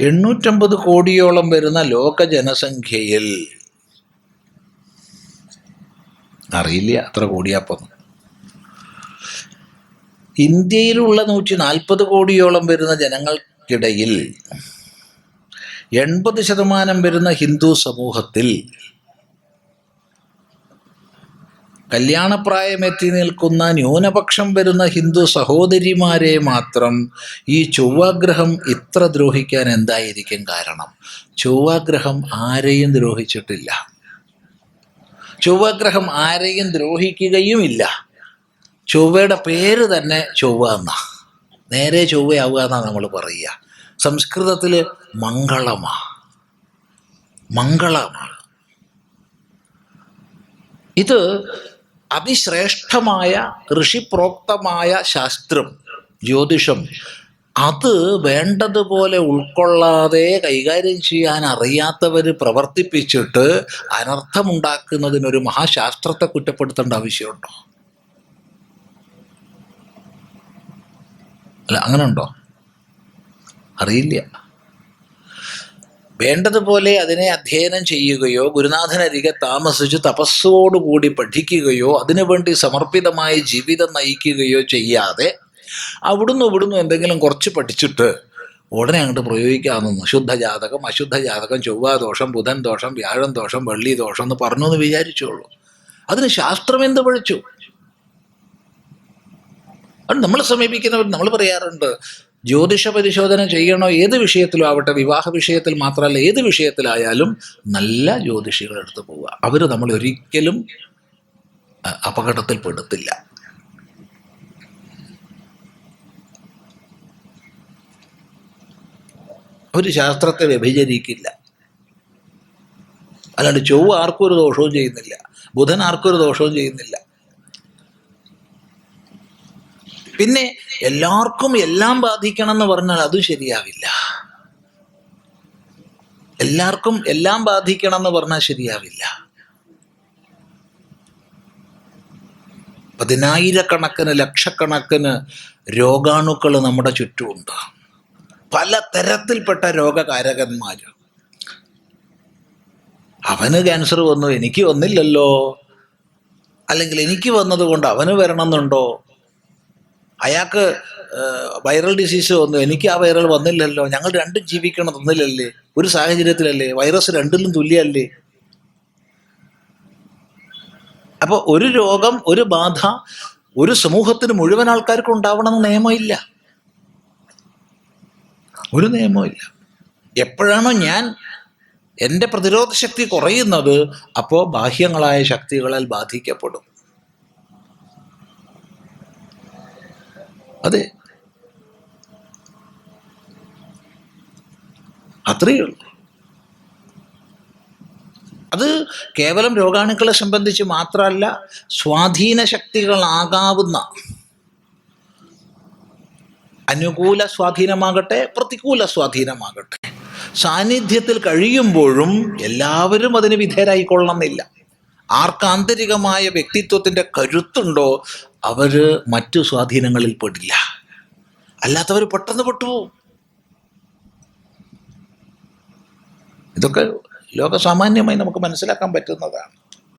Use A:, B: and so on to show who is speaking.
A: എണ്ണൂറ്റമ്പത് കോടിയോളം വരുന്ന ലോക ജനസംഖ്യയിൽ. അറിയില്ല അത്ര കോടിയാപ്പം ഇന്ത്യയിലുള്ള നൂറ്റി നാൽപ്പത് കോടിയോളം വരുന്ന ജനങ്ങൾക്കിടയിൽ എൺപത് ശതമാനം വരുന്ന ഹിന്ദു സമൂഹത്തിൽ കല്യാണപ്രായമെത്തി നിൽക്കുന്ന ന്യൂനപക്ഷം വരുന്ന ഹിന്ദു സഹോദരിമാരെ മാത്രം ഈ ചൊവ്വാഗ്രഹം ഇത്ര ദ്രോഹിക്കാൻ എന്തായിരിക്കും കാരണം? ചൊവ്വാഗ്രഹം ആരെയും ദ്രോഹിച്ചിട്ടില്ല. ചൊവ്വാഗ്രഹം ആരെയും ദ്രോഹിക്കുകയുമില്ല. ചൊവ്വയുടെ പേര് തന്നെ ചൊവ്വ എന്നാ. നേരെ ചൊവ്വയാവുക എന്നാ നമ്മൾ പറയുക. സംസ്കൃതത്തിൽ മംഗളമാ. മംഗളമാണ്. ഇത് അതിശ്രേഷ്ഠമായ ഋഷിപ്രോക്തമായ ശാസ്ത്രം ജ്യോതിഷം അത് വേണ്ടതുപോലെ ഉൾക്കൊള്ളാതെ കൈകാര്യം ചെയ്യാൻ അറിയാത്തവർ പ്രവർത്തിപ്പിച്ചിട്ട് അനർത്ഥമുണ്ടാക്കുന്നതിനൊരു മഹാശാസ്ത്രത്തെ കുറ്റപ്പെടുത്തേണ്ട ആവശ്യമുണ്ടോ? അല്ല അങ്ങനെ ഉണ്ടോ അറിയില്ല. വേണ്ടതുപോലെ അതിനെ അധ്യയനം ചെയ്യുകയോ ഗുരുനാഥനരികെ താമസിച്ച് തപസ്സോടുകൂടി പഠിക്കുകയോ അതിനുവേണ്ടി സമർപ്പിതമായ ജീവിതം നയിക്കുകയോ ചെയ്യാതെ അവിടുന്ന് ഇവിടുന്ന് എന്തെങ്കിലും കുറച്ച് പഠിച്ചിട്ട് ഉടനെ അങ്ങോട്ട് പ്രയോഗിക്കാമെന്ന് ശുദ്ധജാതകം അശുദ്ധ ജാതകം ചൊവ്വ ദോഷം ബുധൻ ദോഷം വ്യാഴം ദോഷം വെള്ളി ദോഷം എന്ന് പറഞ്ഞു എന്ന് വിചാരിച്ചോളൂ അതിന് ശാസ്ത്രം എന്ത് പഴിച്ചു അത് നമ്മൾ സമീപിക്കുന്നവർ നമ്മൾ പറയാറുണ്ട്. ജ്യോതിഷ പരിശോധന ചെയ്യണോ? ഏത് വിഷയത്തിലും ആവട്ടെ വിവാഹ വിഷയത്തിൽ മാത്രമല്ല ഏത് വിഷയത്തിലായാലും നല്ല ജ്യോതിഷികൾ എടുത്ത് പോവുക. അവർ നമ്മൾ ഒരിക്കലും അപകടത്തിൽപ്പെടുത്തില്ല. ഒരു ശാസ്ത്രത്തെ വ്യഭിചരിക്കില്ല. അല്ലാണ്ട് ചൊവ്വ ആർക്കും ഒരു ദോഷവും ചെയ്യുന്നില്ല. ബുധൻ ആർക്കും ഒരു ദോഷവും ചെയ്യുന്നില്ല. പിന്നെ എല്ലാവർക്കും എല്ലാം ബാധിക്കണം എന്ന് പറഞ്ഞാൽ അത് ശരിയാവില്ല. എല്ലാവർക്കും എല്ലാം ബാധിക്കണം എന്ന് പറഞ്ഞാൽ ശരിയാവില്ല. പതിനായിരക്കണക്കിന് ലക്ഷക്കണക്കിന് രോഗാണുക്കൾ നമ്മുടെ ചുറ്റുമുണ്ട്. പല തരത്തിൽപ്പെട്ട രോഗകാരകന്മാർ. അവന് ക്യാൻസർ വന്നു എനിക്ക് വന്നില്ലല്ലോ. അല്ലെങ്കിൽ എനിക്ക് വന്നതുകൊണ്ട് അവന് വരണമെന്നുണ്ടോ? അയാൾക്ക് വൈറൽ ഡിസീസ് വന്നു. എനിക്ക് ആ വൈറൽ വന്നില്ലല്ലോ. ഞങ്ങൾ രണ്ടും ജീവിക്കണം തന്നില്ലല്ലേ ഒരു സാഹചര്യത്തിലല്ലേ? വൈറസ് രണ്ടിലും തുല്യമല്ലേ? അപ്പോൾ ഒരു രോഗം ഒരു ബാധ ഒരു സമൂഹത്തിന് മുഴുവൻ ആൾക്കാർക്കും ഉണ്ടാവണമെന്ന് നിയമമില്ല. ഒരു നിയമമില്ല. എപ്പോഴാണോ ഞാൻ എന്റെ പ്രതിരോധ ശക്തി കുറയുന്നത് അപ്പോൾ ബാഹ്യങ്ങളായ ശക്തികളാൽ ബാധിക്കപ്പെടും. അതെ. അത്രയേ ഉള്ളൂ. അത് കേവലം രോഗാണുക്കളെ സംബന്ധിച്ച് മാത്രമല്ല സ്വാധീന ശക്തികളാകാവുന്ന അനുകൂല സ്വാധീനമാകട്ടെ പ്രതികൂല സ്വാധീനമാകട്ടെ. സാന്നിധ്യത്തിൽ കഴിയുമ്പോഴും എല്ലാവരും അതിന് വിധേയരായിക്കൊള്ളണമെന്നില്ല. ആർക്ക് ആന്തരികമായ വ്യക്തിത്വത്തിന്റെ കരുത്തുണ്ടോ അവർ മറ്റു സ്വാധീനങ്ങളിൽ പെടില്ല. അല്ലാത്തവർ പെട്ടെന്ന് പെട്ടുപോകും ഇതൊക്കെ ലോകസാമാന്യമായി നമുക്ക് മനസ്സിലാക്കാൻ പറ്റുന്നതാണ്.